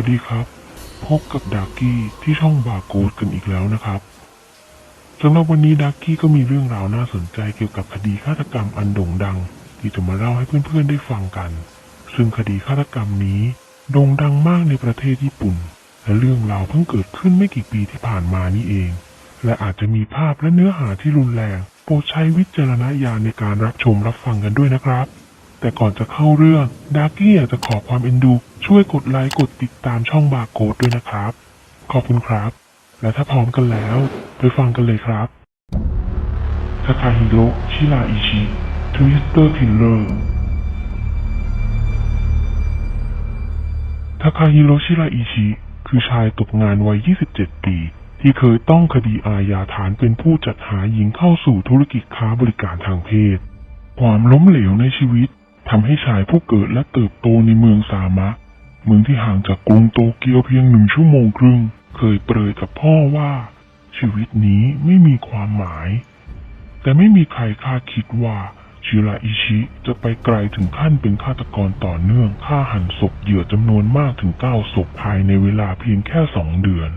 สวัสดีครับ พบกับดาร์กี้ที่ช่องบาร์โกดกันอีกแล้วนะครับสำหรับวันนี้ดาร์กี้ก็มีเรื่องราวน่าสนใจเกี่ยวกับคดีฆาตกรรมอันโด่งดัง ที่จะมาเล่าให้เพื่อนๆได้ฟังกัน ซึ่งคดีฆาตกรรมนี้โด่งดังมากในประเทศญี่ปุ่น และเรื่องราวเพิ่งเกิดขึ้นไม่กี่ปีที่ผ่านมานี่เอง และอาจจะมีภาพและเนื้อหาที่รุนแรง โปรดใช้วิจารณญาณในการรับชมรับฟังกันด้วยนะครับ แต่ก่อนจะเข้าเรื่องดาร์กี้อยากจะขอความเอ็นดู ช่วยกดไลค์กดติดตามช่องบาร์โกดด้วยนะครับ ขอบคุณครับ และถ้าพร้อมกันแล้ว ไปฟังกันเลยครับทาคาฮิโร่ชิราอิชิทวิสเตอร์คิลเลอร์ทาคาฮิโร่ชิราอิชิคือชายตกงานวัย 27 ปีที่เคยต้องคดีอาญาฐานเป็นผู้จัดหาหญิงเข้าสู่ธุรกิจค้าบริการทางเพศ ความล้มเหลวในชีวิต ทำให้ชายผู้เกิดและเติบโตในเมืองสามะ เมืองที่ห่างจากกรุงโตเกียวเพียงหนึ่งชั่วโมงครึ่ง เคยเปรยกับพ่อว่า ชีวิตนี้ไม่มีความหมาย แต่ไม่มีใครคาดคิดว่าชิราอิชิจะไปไกลถึงขั้นเป็นฆาตกรต่อเนื่องฆ่าหันศพเหยื่อจำนวนมากถึงเก้าศพภายในเวลาเพียงแค่สองเดือน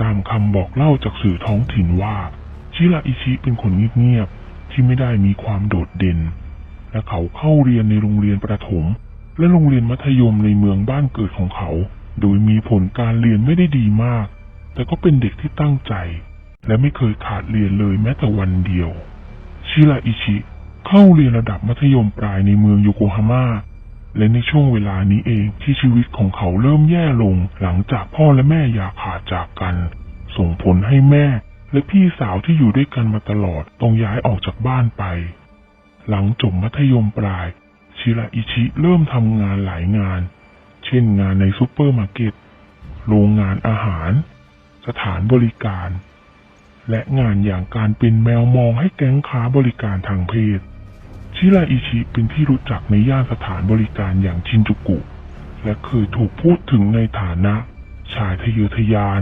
ตามคำบอกเล่าจากสื่อท้องถิ่นว่า ชิราอิชิเป็นคนเงียบๆที่ไม่ได้มีความโดดเด่น และเขาเข้าเรียนในโรงเรียนประถม และโรงเรียนมัธยมในเมืองบ้านเกิดของเขา โดยมีผลการเรียนไม่ได้ดีมาก แต่ก็เป็นเด็กที่ตั้งใจ และไม่เคยขาดเรียนเลยแม้แต่วันเดียว ชิราอิชิ เข้าเรียนระดับมัธยมปลายในเมืองโยโกฮาม่าและในช่วงเวลานี้เองที่ชีวิตของเขาเริ่มแย่ลงหลังจากพ่อและแม่อย่าขาดจากกัน ส่งผลให้แม่และพี่สาวที่อยู่ด้วยกันมาตลอดต้องย้ายออกจากบ้านไป หลังจบมัธยมปลาย ชิราอิชิเริ่มทำงานหลายงาน เช่นงานในซูเปอร์มาร์เก็ต โรงงานอาหาร สถานบริการ และงานอย่างการเป็นแมวมองให้แก๊งค้าบริการทางเพศ ชิราอิชิเป็นที่รู้จักในย่านสถานบริการอย่างชินจูกุ และเคยถูกพูดถึงในฐานะ ชายทะเยอทะยาน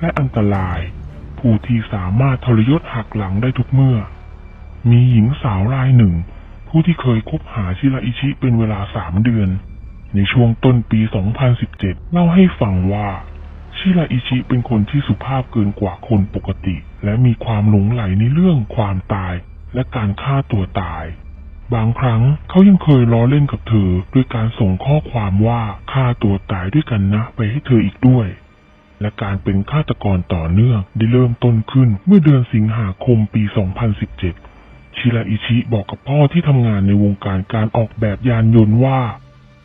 และอันตราย ผู้ที่สามารถทรยศหักหลังได้ทุกเมื่อ มีหญิงสาวรายหนึ่ง ผู้ที่เคยคบหาชิราอิชิเป็นเวลาสามเดือน ในช่วงต้นปี 2017 เล่าให้ฟังว่าชิราอิชิเป็นคนที่สุภาพเกินกว่าคนปกติ และมีความหลงไหลในเรื่องความตายและการฆ่าตัวตาย บางครั้งเขายังเคยล้อเล่นกับเธอด้วยการส่งข้อความว่าฆ่าตัวตายด้วยกันนะไปให้เธออีกด้วย และการเป็นฆาตกรต่อเนื่องได้เริ่มต้นขึ้นเมื่อเดือนสิงหาคมปี 2017 ชิราอิชิบอกกับพ่อที่ทำงานในวงการการออกแบบยานยนต์ว่า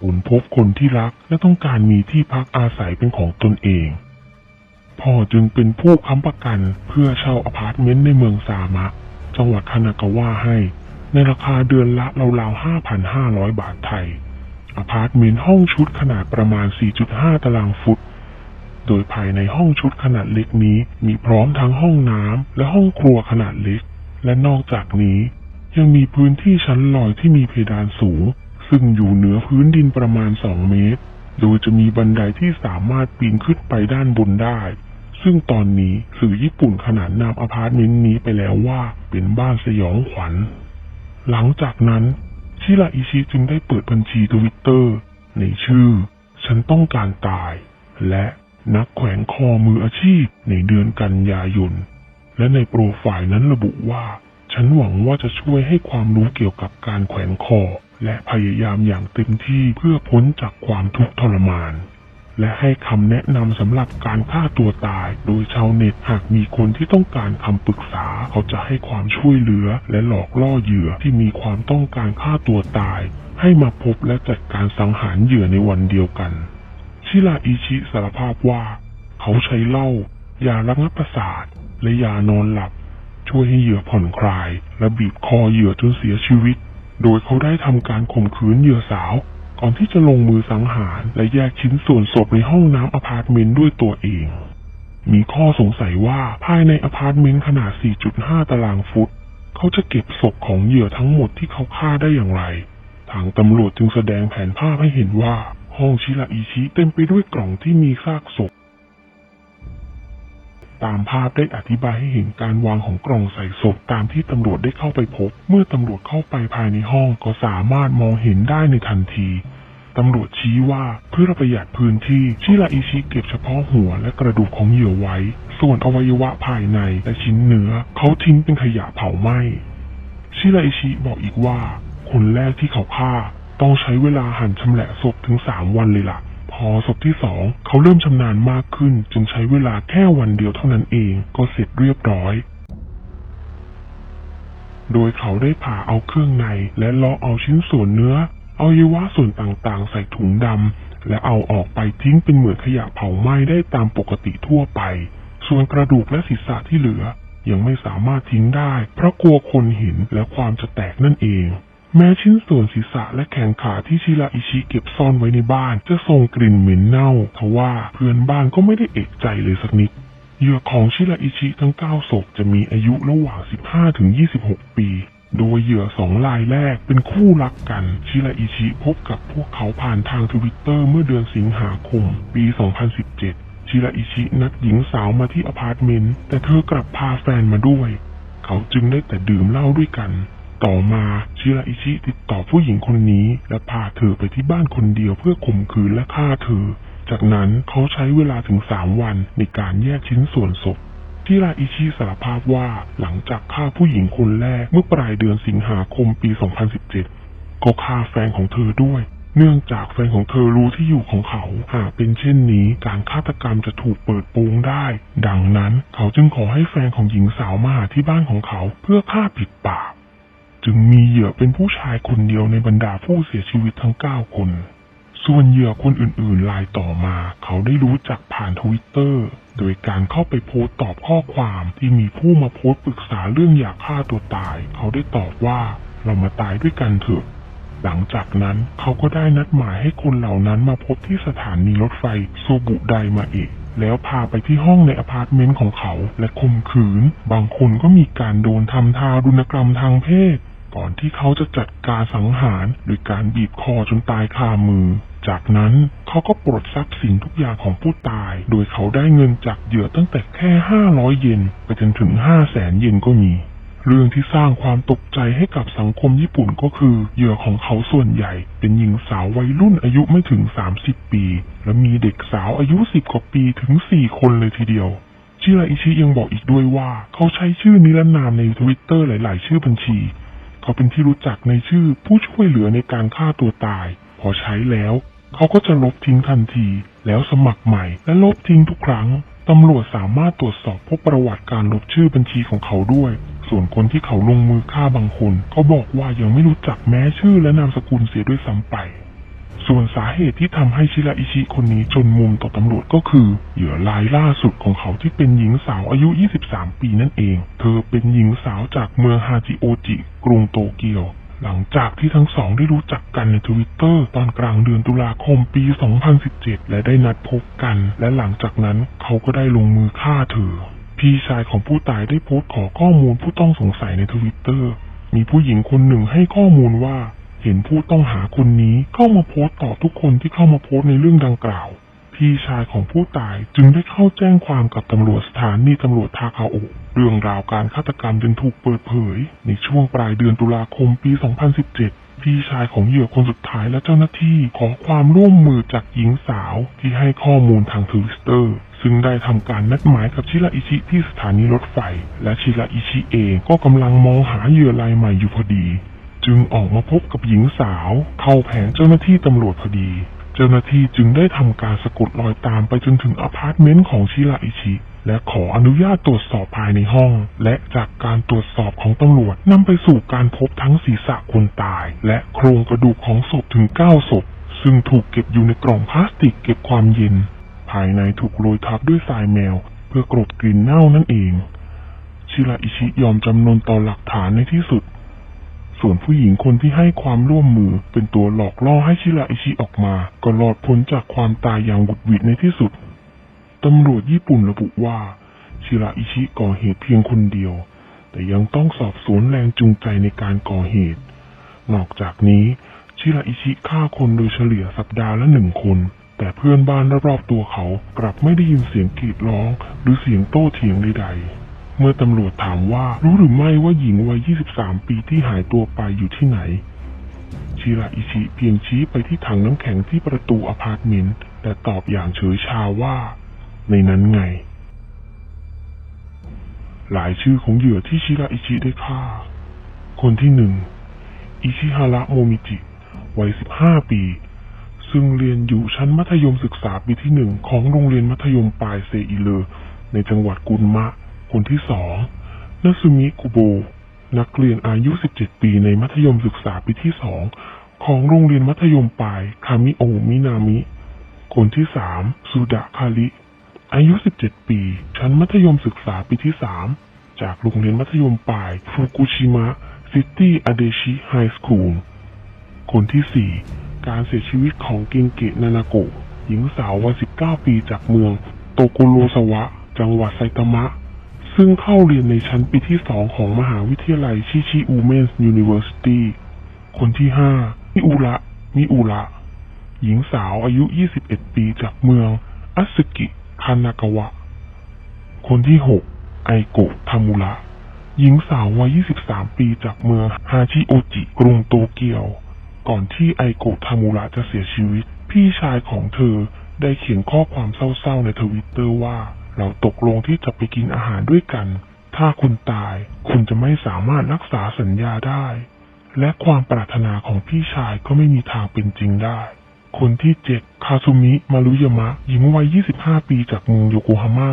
ตนพบคนที่รักและต้องการมีที่พักอาศัยเป็นของตนเอง พ่อจึงเป็นผู้ค้ำประกันเพื่อเช่าอพาร์ตเมนต์ในเมืองซามะ จังหวัดคานากาวะให้ ในราคาเดือนละราวๆ 5,500 บาทไทย อพาร์ตเมนต์ห้องชุดขนาดประมาณ 4.5 ตารางฟุต โดยภายในห้องชุดขนาดเล็กนี้มีพร้อมทั้งห้องน้ำและห้องครัวขนาดเล็ก และนอกจากนี้ ยังมีพื้นที่ชั้นลอยที่มีเพดานสูง ซึ่งอยู่เหนือพื้นดินประมาณ 2 เมตร โดยจะมีบันไดที่สามารถปีนขึ้นไปด้านบนได้ ซึ่งตอนนี้สื่อญี่ปุ่นขนานนามอพาร์ตเมนต์นี้ไปแล้วว่าเป็นบ้านสยองขวัญ หลังจากนั้นชิราอิชิจึงได้เปิดบัญชีทวิตเตอร์ ในชื่อ ฉันต้องการตาย และนักแขวนคอมืออาชีพในเดือนกันยายน และในโปรไฟล์นั้นระบุว่า ฉันหวังว่าจะช่วยให้ความรู้เกี่ยวกับการแขวนคอ และพยายามอย่างเต็มที่เพื่อพ้นจากความทุกข์ทรมาน และให้คำแนะนำสำหรับการฆ่าตัวตาย โดยชาวเน็ตหากมีคนที่ต้องการคำปรึกษา เขาจะให้ความช่วยเหลือ และหลอกล่อเหยื่อที่มีความต้องการฆ่าตัวตาย ให้มาพบและจัดการสังหารเหยื่อในวันเดียวกัน ชิราอิชิสารภาพว่า เขาใช้เหล้ายาระงับประสาท และยานอนหลับ ช่วยให้เหยื่อผ่อนคลาย และบีบคอเหยื่อจนเสียชีวิต โดยเขาได้ทำการข่มขืนเหยื่อสาว ก่อนที่จะลงมือสังหารและแยกชิ้นส่วนศพในห้องน้ำอพาร์ตเมนต์ด้วยตัวเอง มีข้อสงสัยว่าภายในอพาร์ตเมนต์ขนาด 4.5 ตารางฟุต เขาจะเก็บศพของเหยื่อทั้งหมดที่เขาฆ่าได้อย่างไร ทางตำรวจจึงแสดงแผนภาพให้เห็นว่าห้องชิราอิชิเต็มไปด้วยกล่องที่มีซากศพ ตามภาพได้อธิบายให้เห็นการวางของกล่องใส่ศพตามที่ตำรวจได้เข้าไปพบ เมื่อตำรวจเข้าไปภายในห้องก็สามารถมองเห็นได้ในทันทีตำรวจชี้ว่าเพื่อประหยัดพื้นที่ชิราอิชิเก็บเฉพาะหัวและกระดูกของเหยื่อไว้ ส่วนอวัยวะภายในและชิ้นเนื้อ เขาทิ้งเป็นขยะเผาไหม้ชิราอิชิบอกอีกว่า คนแรกที่เขาฆ่า ต้องใช้เวลาหั่นชำแหละศพถึงสามวันเลยล่ะ พอศพที่สองเขาเริ่มชำนาญมากขึ้น จึงใช้เวลาแค่วันเดียวเท่านั้นเองก็เสร็จเรียบร้อย โดยเขาได้ผ่าเอาเครื่องในและเลาะเอาชิ้นส่วนเนื้อเอาอวัยวะส่วนต่างๆ ใส่ถุงดำและเอาออกไปทิ้งเป็นเหมือนขยะเผาไหม้ได้ตามปกติทั่วไป ส่วนกระดูกและศีรษะที่เหลือ ยังไม่สามารถทิ้งได้ เพราะกลัวคนเห็นและความจะแตกนั่นเอง แม้ชิ้นส่วนศีรษะและแขนขาที่ชิราอิชิเก็บซ่อนไว้ในบ้าน จะส่งกลิ่นเหม็นเน่าทว่าเพื่อนบ้านก็ไม่ได้เอกใจเลยสักนิดเหยื่อของชิราอิชิทั้ง9ศพจะมีอายุระหว่าง 15 ถึง 26 ปี โดยเหยื่อสองรายแรกเป็นคู่รักกัน ชิราอิชิพบกับพวกเขาผ่านทางทวิตเตอร์เมื่อเดือนสิงหาคม ปี 2017 ชิราอิชินัดหญิงสาวมาที่อพาร์ตเมนต์ แต่เธอกลับพาแฟนมาด้วย เขาจึงได้แต่ดื่มเหล้าด้วยกัน ต่อมาชิราอิชิติดต่อผู้หญิงคนนี้ และพาเธอไปที่บ้านคนเดียวเพื่อข่มขืนและฆ่าเธอ จากนั้นเขาใช้เวลาถึงสามวันในการแยกชิ้นส่วนศพที่ราอิชิสารภาพว่าหลังจากฆ่าผู้หญิงคนแรกเมื่อปลายเดือนสิงหาคมปี 2017ก็ฆ่าแฟนของเธอด้วย เนื่องจากแฟนของเธอรู้ที่อยู่ของเขา หากเป็นเช่นนี้การฆาตกรรมจะถูกเปิดโปงได้ ดังนั้นเขาจึงขอให้แฟนของหญิงสาวมาหาที่บ้านของเขาเพื่อฆ่าปิดปาก จึงมีเหยื่อเป็นผู้ชายคนเดียวในบรรดาผู้เสียชีวิตทั้ง9คน ส่วนเหยื่อคนอื่นๆรายต่อมา เขาได้รู้จักผ่านทวิตเตอร์ โดยการเข้าไปโพสต์ตอบข้อความที่มีผู้มาโพสต์ปรึกษาเรื่องอยากฆ่าตัวตาย เขาได้ตอบว่าเรามาตายด้วยกันเถอะ หลังจากนั้นเขาก็ได้นัดหมายให้คนเหล่านั้นมาพบที่สถานีรถไฟโซบุไดมาเอะแล้วพาไปที่ห้องในอพาร์ตเมนต์ของเขาและข่มขืน บางคนก็มีการโดนทำทารุณกรรมทางเพศ ก่อนที่เขาจะจัดการสังหารโดยการบีบคอจนตายคามือ จากนั้นเขาก็ปลดทรัพย์สินทุกอย่างของผู้ตาย โดยเขาได้เงินจากเหยื่อตั้งแต่แค่500เยนไปจนถึง500,000เยนก็มีเรื่องที่สร้างความตกใจให้กับสังคมญี่ปุ่นก็คือเหยื่อของเขาส่วนใหญ่ เป็นหญิงสาววัยรุ่นอายุไม่ถึง 30 ปี และมีเด็กสาวอายุ 10 กว่าปีถึง 4 คนเลยทีเดียว ชิราอิชิยังบอกอีกด้วยว่า เขาใช้ชื่อนิรนามในทวิตเตอร์หลาย ๆ ชื่อบัญชี เขาเป็นที่รู้จักในชื่อผู้ช่วยเหลือในการฆ่าตัวตาย พอใช้แล้ว เขาก็จะลบทิ้งทันที แล้วสมัครใหม่และลบทิ้งทุกครั้งตำรวจสามารถตรวจสอบพบประวัติการลบชื่อบัญชีของเขาด้วย ส่วนคนที่เขาลงมือฆ่าบางคนเขาบอกว่ายังไม่รู้จักแม้ชื่อและนามสกุลเสียด้วยซ้ำไป ส่วนสาเหตุที่ทำให้ชิราอิชิคนนี้จนมุมต่อตำรวจก็คือ เหยื่อรายล่าสุดของเขาที่เป็นหญิงสาวอายุ 23 ปีนั่นเอง เธอเป็นหญิงสาวจากเมืองฮาจิโอจิ กรุงโตเกียว หลังจากที่ทั้งสองได้รู้จักกันในทวิตเตอร์ตอนกลางเดือนตุลาคมปี 2017 และได้นัดพบกัน และหลังจากนั้นเขาก็ได้ลงมือฆ่าเธอ พี่ชายของผู้ตายได้โพสต์ขอข้อมูลผู้ต้องสงสัยในทวิตเตอร์มีผู้หญิงคนหนึ่งให้ข้อมูลว่า เห็นผู้ต้องหาคนนี้เข้ามาโพสต์ต่อทุกคนที่เข้ามาโพสต์ในเรื่องดังกล่าว พี่ชายของผู้ตายจึงได้เข้าแจ้งความกับตำรวจสถานีตำรวจทาคาโอเรื่องราวการฆาตกรรมจึงถูกเปิดเผย ในช่วงปลายเดือนตุลาคมปี 2017พี่ชายของเหยื่อคนสุดท้ายและเจ้าหน้าที่ขอความร่วมมือจากหญิงสาวที่ให้ข้อมูลทางทวิตเตอร์ ซึ่งได้ทำการนัดหมายกับชิราอิชิที่สถานีรถไฟ และชิราอิชิเองก็กำลังมองหาเหยื่อรายใหม่อยู่พอดี จึงออกมาพบกับหญิงสาว เข้าแผนเจ้าหน้าที่ตำรวจพอดี เจ้าหน้าที่จึงได้ทำการสะกดรอยตามไปจนถึงอพาร์ตเมนต์ของชิราอิชิและขออนุญาตตรวจสอบภายในห้อง และจากการตรวจสอบของตำรวจนำไปสู่การพบทั้งศีรษะคนตาย และโครงกระดูกของศพถึง 9 ศพ ซึ่งถูกเก็บอยู่ในกล่องพลาสติกเก็บความเย็น ภายในถูกโรยทับด้วยทรายแมว เพื่อกลบกลิ่นเน่านั่นเอง ชิราอิชิยอมจำนนต่อหลักฐานในที่สุด ส่วนผู้หญิงคนที่ให้ความร่วมมือ เป็นตัวหลอกล่อให้ชิราอิชิออกมา ก็รอดพ้นจากความตายอย่างบุดหวิดในที่สุด ตำรวจญี่ปุ่นระบุว่า ชิราอิชิก่อเหตุเพียงคนเดียว แต่ยังต้องสอบสวนแรงจูงใจในการก่อเหตุ นอกจากนี้ชิราอิชิฆ่าคนโดยเฉลี่ยสัปดาห์ละหนึ่งคนแต่เพื่อนบ้านรอบๆตัวเขากลับไม่ได้ยินเสียงกรีดร้องหรือเสียงโต้เถียงใดๆ เมื่อตำรวจถามว่ารู้หรือไม่ว่าหญิงวัย 23 ปีที่หายตัวไปอยู่ที่ไหน ชิราอิชิเพียงชี้ไปที่ถังน้ำแข็งที่ประตูอพาร์ตเมนต์แต่ตอบอย่างเฉยชาว่า ในนั้นไง หลายชื่อของเหยื่อที่ชิราอิชิได้ฆ่า คนที่หนึ่งอิชิฮาระโมมิจิ วัย 15 ปี ซึ่งเรียนอยู่ชั้นมัธยมศึกษาปีที่หนึ่งของโรงเรียนมัธยมปลายเซอิเลอในจังหวัดกุนมะ คนที่สองนัซึมิกุโบ นักเรียนอายุ 17 ปีในมัธยมศึกษาปีที่สองของโรงเรียนมัธยมปลายคามิโอมินามิ คนที่สามสุดะคาริ อายุ 17 ปี ชั้นมัธยมศึกษาปีที่สามจากโรงเรียนมัธยมปลายฟุกุชิมะซิตี้อเดชิไฮสคูล คนที่สี่การเสียชีวิตของกิงเกะนานาโกะหญิงสาววัย19 ปีจากเมือง โตโกโรสวะ จังหวัดไซตามะ ซึ่งเข้าเรียนในชั้นปีที่สองของมหาวิทยาลัยชิชิอูเมนส์ยูนิเวอร์ซิตี้คนที่ห้ามิอุระมิอุระหญิงสาวอายุ 21 ปีจากเมืองอัสึกิคานากาวะ คนที่หกไอโกะทามุระ หญิงสาววัย 23 ปีจากเมืองฮาชิโอจิ กรุงโตเกียว ก่อนที่ไอโกะทามุระจะเสียชีวิต พี่ชายของเธอได้เขียนข้อความเศร้าๆในทวิตเตอร์ว่า เราตกลงที่จะไปกินอาหารด้วยกัน ถ้าคุณตาย คุณจะไม่สามารถรักษาสัญญาได้ และความปรารถนาของพี่ชายก็ไม่มีทางเป็นจริงได้ คนที่เจ็ดคาซุมิมารุยามะหญิงวัย 25 ปีจากเมืองโยโกฮาม่า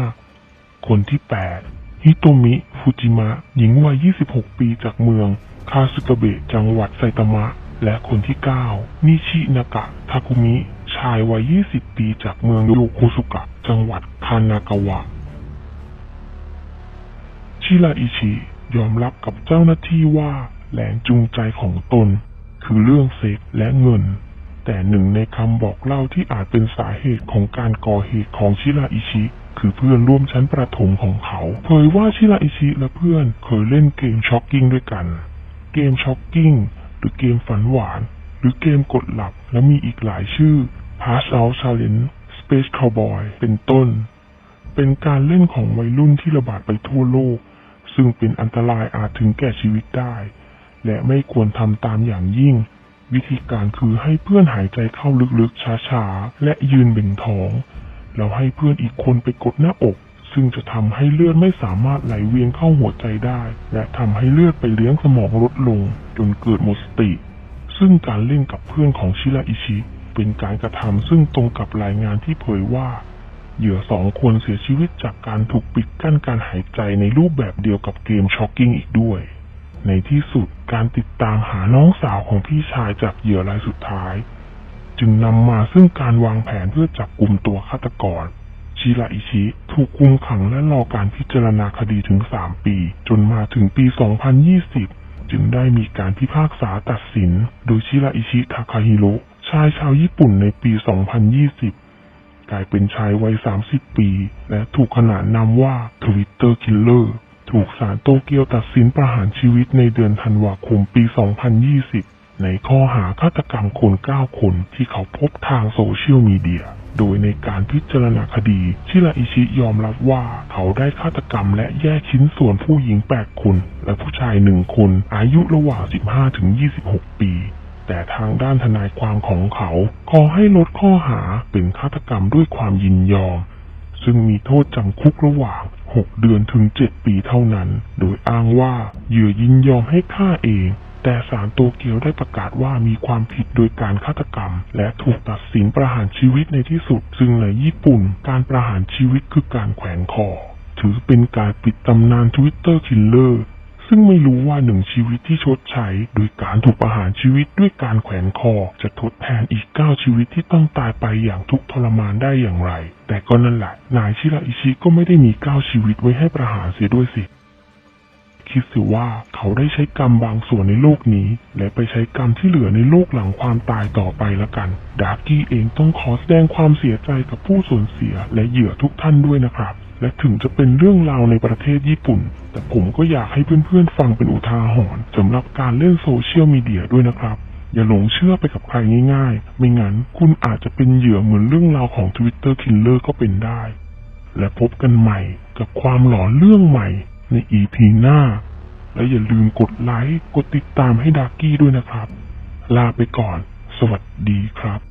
คนที่แปดฮิโตมิ ฟูจิมะ หญิงวัย 26 ปีจากเมือง คาสึกะเบะ จังหวัดไซตามะ และคนที่ 9 นิชินากะ ทาคุมิ ชายวัย 20 ปีจากเมืองโยโกสุกะ จังหวัดคานากาวะ ชิราอิชิยอมรับกับเจ้าหน้าที่ว่าแรงจูงใจของตน คือเรื่องเซ็กและเงิน แต่หนึ่งในคำบอกเล่าที่อาจเป็นสาเหตุของการก่อเหตุของชิราอิชิคือเพื่อนร่วมชั้นประถมของเขาเผยว่าชิราอิชิและเพื่อนเคยเล่นเกมช็อกกิ้งด้วยกัน เกมช็อกกิ้งหรือเกมฝันหวาน หรือเกมกดหลับและมีอีกหลายชื่อ Pass Out Challenge Space Cowboy เป็นต้น เป็นการเล่นของวัยรุ่นที่ระบาดไปทั่วโลก ซึ่งเป็นอันตรายอาจถึงแก่ชีวิตได้ และไม่ควรทำตามอย่างยิ่ง วิธีการคือให้เพื่อนหายใจเข้าลึกๆช้าๆ และยืนเบ่งท้อง แล้วให้เพื่อนอีกคนไปกดหน้าอกซึ่งจะทำให้เลือดไม่สามารถไหลเวียนเข้าหัวใจได้ และทำให้เลือดไปเลี้ยงสมองลดลง จนเกิดหมดสติ ซึ่งการเล่นกับเพื่อนของชิราอิชิ เป็นการกระทำซึ่งตรงกับรายงานที่เผยว่า เหยื่อสองคนเสียชีวิตจากการถูกปิดกั้นการหายใจในรูปแบบเดียวกับเกมช็อกกิ้งอีกด้วย ในที่สุดการติดตามหาน้องสาวของพี่ชายจากเหยื่อรายสุดท้าย จึงนำมาซึ่งการวางแผนเพื่อจับกลุ่มตัวฆาตกรชิราอิชิถูกคุมขังและรอการพิจารณาคดีถึง 3 ปี จนมาถึงปี 2020 จึงได้มีการพิพากษาตัดสิน โดยชิราอิชิทาคาฮิโระ ชายชาวญี่ปุ่นในปี 2020 กลายเป็นชายวัย 30 ปี และถูกขนานนามว่า Twitter Killer ถูกศาลโตเกียวตัดสินประหารชีวิตในเดือนธันวาคมปี 2020 ในข้อหาฆาตกรรมคน 9 คนที่เขาพบทางโซเชียลมีเดีย โดยในการพิจารณาคดี ชิราอิชิยอมรับว่าเขาได้ฆาตกรรมและแยกชิ้นส่วนผู้หญิง 8 คน และผู้ชาย 1 คน อายุระหว่าง 15-26 ปี แต่ทางด้านทนายความของเขา ขอให้ลดข้อหาเป็นฆาตกรรมด้วยความยินยอม ซึ่งมีโทษจำคุกระหว่าง 6 เดือนถึง 7 ปีเท่านั้น โดยอ้างว่าเหยื่อยินยอมให้ฆ่าเอง แต่ศาลโตเกียวได้ประกาศว่ามีความผิดโดยการฆาตกรรม และถูกตัดสินประหารชีวิตในที่สุด ซึ่งในญี่ปุ่น การประหารชีวิตคือการแขวนคอถือเป็นการปิดตำนานทวิตเตอร์คิลเลอร์ ซึ่งไม่รู้ว่าหนึ่งชีวิตที่ชดใช้โดยการถูกประหารชีวิตด้วยการแขวนคอ จะทดแทนอีกเก้าชีวิตที่ต้องตายไปอย่างทุกทรมานได้อย่างไร แต่ก็นั่นแหละนายชิราอิชิก็ไม่ได้มีเก้าชีวิตไว้ให้ประหารเสียด้วยสิคิดสิว่าเขาได้ใช้กรรมบางส่วนในโลกนี้ และไปใช้กรรมที่เหลือในโลกหลังความตายต่อไปละกัน ดาร์กี้เองต้องขอแสดงความเสียใจกับผู้สูญเสียและเหยื่อทุกท่านด้วยนะครับ และถึงจะเป็นเรื่องราวในประเทศญี่ปุ่น แต่ผมก็อยากให้เพื่อนๆฟังเป็นอุทาหรณ์สำหรับการเล่นโซเชียลมีเดียด้วยนะครับ อย่าหลงเชื่อไปกับใครง่ายๆ ไม่งั้นคุณอาจจะเป็นเหยื่อเหมือนเรื่องราวของ Twitter Killer ก็เป็นได้ และพบกันใหม่กับความหลอนเรื่องใหม่ใน EP หน้า และอย่าลืมกดไลค์ กดติดตามให้ดากี้ด้วยนะครับ ลาไปก่อน สวัสดีครับ